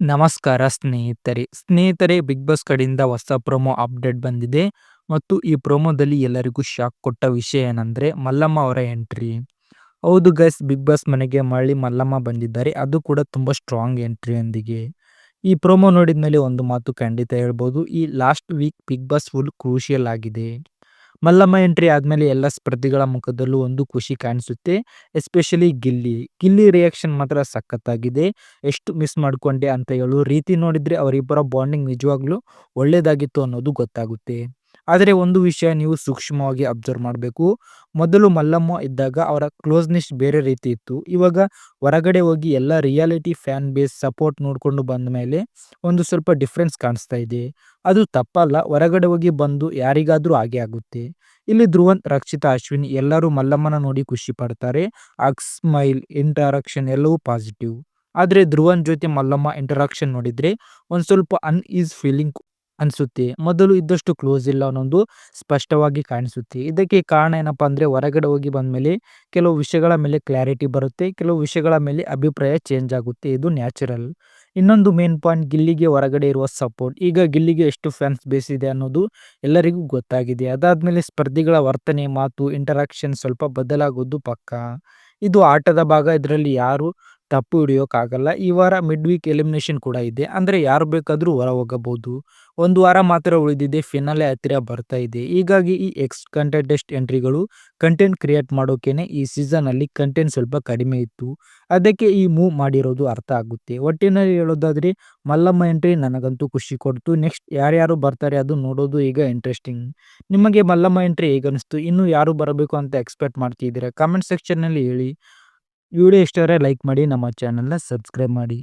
ನಮಸ್ಕಾರ ಸ್ನೇಹಿತರೆ. ಸ್ನೇಹಿತರೆ ಬಿಗ್ ಬಾಸ್ ಕಡೆಯಿಂದ ಹೊಸ ಪ್ರೊಮೋ ಅಪ್ಡೇಟ್ ಬಂದಿದೆ ಮತ್ತು ಈ ಪ್ರೊಮೋದಲ್ಲಿ ಎಲ್ಲರಿಗೂ ಶಾಕ್ ಕೊಟ್ಟ ವಿಷಯ ಏನಂದ್ರೆ, ಮಲ್ಲಮ್ಮ ಅವರ ಎಂಟ್ರಿ. ಹೌದು ಗೈಸ್ ಬಿಗ್ ಬಾಸ್ ಮನೆಗೆ ಮರಳಿ ಮಲ್ಲಮ್ಮ ಬಂದಿದ್ದಾರೆ. ಅದು ಕೂಡ ತುಂಬಾ ಸ್ಟ್ರಾಂಗ್ ಎಂಟ್ರಿಯೊಂದಿಗೆ. ಈ ಪ್ರೊಮೋ ನೋಡಿದ ಮೇಲೆ ಒಂದು ಮಾತು ಖಂಡಿತ ಹೇಳ್ಬೋದು ಈ last week Bigg Boss full crucial ಆಗಿದೆ. ಮಲ್ಲಮ್ಮ ಎಂಟ್ರಿ ಆದ್ಮೇಲೆ ಎಲ್ಲ ಸ್ಪರ್ಧಿಗಳ ಮುಖದಲ್ಲೂ ಒಂದು ಖುಷಿ ಕಾಣಿಸುತ್ತೆ. ಎಸ್ಪೆಷಲಿ ಗಿಲ್ಲಿ. ಗಿಲ್ಲಿ ರಿಯಾಕ್ಷನ್ ಮಾತ್ರ ಸಖತ್ತಾಗಿದೆ. ಎಷ್ಟು ಮಿಸ್ ಮಾಡ್ಕೊಂಡೆ ಅಂತ ಹೇಳೋ ರೀತಿ ನೋಡಿದ್ರೆ ಅವರಿಬ್ಬರ ಬಾಂಡಿಂಗ್ ನಿಜವಾಗ್ಲೂ ಒಳ್ಳೆಯದಾಗಿತ್ತು ಅನ್ನೋದು ಗೊತ್ತಾಗುತ್ತೆ. ಆದರೆ ಒಂದು ವಿಷಯ ನೀವು ಸೂಕ್ಷ್ಮವಾಗಿ ಅಬ್ಸರ್ವ್ ಮಾಡಬೇಕು ಮೊದಲು ಮಲ್ಲಮ್ಮ ಇದ್ದಾಗ ಅವರ ಕ್ಲೋಸ್ನೆಸ್ ಬೇರೆ ರೀತಿ ಇತ್ತು. ಇವಾಗ ಹೊರಗಡೆ ಹೋಗಿ ಎಲ್ಲ ರಿಯಾಲಿಟಿ ಫ್ಯಾನ್ ಬೇಸ್ ಸಪೋರ್ಟ್ ನೋಡಿಕೊಂಡು ಬಂದ ಮೇಲೆ ಒಂದು ಸ್ವಲ್ಪ ಡಿಫ್ರೆನ್ಸ್ ಕಾಣಿಸ್ತಾ ಇದೆ. ಅದು ತಪ್ಪಲ್ಲ ಹೊರಗಡೆ ಹೋಗಿ ಬಂದು ಯಾರಿಗಾದರೂ ಹಾಗೆ ಆಗುತ್ತೆ. ಇಲ್ಲಿ ಧ್ರುವಂತ್, ರಕ್ಷಿತಾ ಅಶ್ವಿನಿ ಎಲ್ಲರೂ ಮಲ್ಲಮ್ಮನ ನೋಡಿ ಖುಷಿ ಪಡ್ತಾರೆ. ಹಗ್, ಸ್ಮೈಲ್, ಇಂಟರಾಕ್ಷನ್ ಎಲ್ಲವೂ ಪಾಸಿಟಿವ್. ಆದರೆ ಧ್ರುವನ್ ಜೊತೆ ಮಲ್ಲಮ್ಮ ಇಂಟರಾಕ್ಷನ್ ನೋಡಿದರೆ ಒಂದು ಸ್ವಲ್ಪ ಅನ್ ಈಸ್ ಫೀಲಿಂಗ್ ಅನ್ಸುತ್ತೆ. ಮೊದಲು ಇದ್ದಷ್ಟು ಕ್ಲೋಸ್ ಇಲ್ಲ ಅನ್ನೋದು ಸ್ಪಷ್ಟವಾಗಿ ಕಾಣಿಸುತ್ತೆ. ಇದಕ್ಕೆ ಕಾರಣ ಏನಪ್ಪ ಅಂದ್ರೆ ಹೊರಗಡೆ ಹೋಗಿ ಬಂದ್ಮೇಲೆ ಕೆಲವು ವಿಷಯಗಳ ಮೇಲೆ ಕ್ಲಾರಿಟಿ ಬರುತ್ತೆ. ಕೆಲವು ವಿಷಯಗಳ ಮೇಲೆ ಅಭಿಪ್ರಾಯ ಚೇಂಜ್ ಆಗುತ್ತೆ. ಇದು ನ್ಯಾಚುರಲ್. ಇನ್ನೊಂದು ಮೇನ್ ಪಾಯಿಂಟ್ ಗಿಲ್ಲಿಗೆ ಹೊರಗಡೆ ಇರುವ ಸಪೋರ್ಟ್. ಈಗ ಗಿಲ್ಲಿಗೆ ಎಷ್ಟು ಫ್ಯಾನ್ಸ್ ಬೇಸ್ ಇದೆ ಅನ್ನೋದು ಎಲ್ಲರಿಗೂ ಗೊತ್ತಾಗಿದೆ. ಅದಾದ್ಮೇಲೆ ಸ್ಪರ್ಧಿಗಳ ವರ್ತನೆ, ಮಾತು, ಇಂಟರಾಕ್ಷನ್ ಸ್ವಲ್ಪ ಬದಲಾಗೋದು ಪಕ್ಕ ಇದು ಆಟದ ಭಾಗ ಇದರಲ್ಲಿ ಯಾರು ತಪ್ಪು ಹಿಡಿಯೋಕ್ಕಾಗಲ್ಲ. ಈ ವಾರ ಮಿಡ್ ವೀಕ್ ಎಲಿಮಿನೇಷನ್ ಕೂಡ ಇದೆ. ಅಂದರೆ ಯಾರು ಬೇಕಾದರೂ ಹೊರ ಹೋಗಬಹುದು. ಒಂದು ವಾರ ಮಾತ್ರ ಉಳಿದಿದೆ. ಫಿನಾಲೆ ಹತ್ತಿರ ಬರ್ತಾ ಇದೆ. ಹೀಗಾಗಿ ಈ ಎಕ್ಸ್ ಕಂಟೆಸ್ಟೆಂಟ್ ಎಂಟ್ರಿಗಳು ಕಂಟೆಂಟ್ ಕ್ರಿಯೇಟ್ ಮಾಡೋಕೆ ಈ ಸೀಸನಲ್ಲಿ ಕಂಟೆಂಟ್ ಸ್ವಲ್ಪ ಕಡಿಮೆ ಇತ್ತು. ಅದಕ್ಕೆ ಈ ಮೂವ್ ಮಾಡಿರೋದು ಅರ್ಥ ಆಗುತ್ತೆ. ಒಟ್ಟಿನಲ್ಲಿ ಹೇಳೋದಾದರೆ, ಮಲ್ಲಮ್ಮ ಎಂಟ್ರಿ ನನಗಂತೂ ಖುಷಿ ಕೊಡ್ತು. ನೆಕ್ಸ್ಟ್ ಯಾರ್ಯಾರು ಬರ್ತಾರೆ ಅದು ನೋಡೋದು ಈಗ ಇಂಟ್ರೆಸ್ಟಿಂಗ್. ನಿಮಗೆ ಮಲ್ಲಮ್ಮ ಎಂಟ್ರಿ ಹೇಗನ್ನಿಸ್ತು? ಇನ್ನು ಯಾರು ಬರಬೇಕು ಅಂತ ಎಕ್ಸ್ಪೆಕ್ಟ್ ಮಾಡ್ತಿದ್ದೀರಾ? ಕಾಮೆಂಟ್ ಸೆಕ್ಷನ್ನಲ್ಲಿ ಹೇಳಿ. ವಿಡಿಯೋ ಇಷ್ಟ ಲೈಕ್ ಮಾಡಿ ನಮ್ಮ ಚಾನಲ್ನ ಸಬ್ಸ್ಕ್ರೈಬ್ ಮಾಡಿ.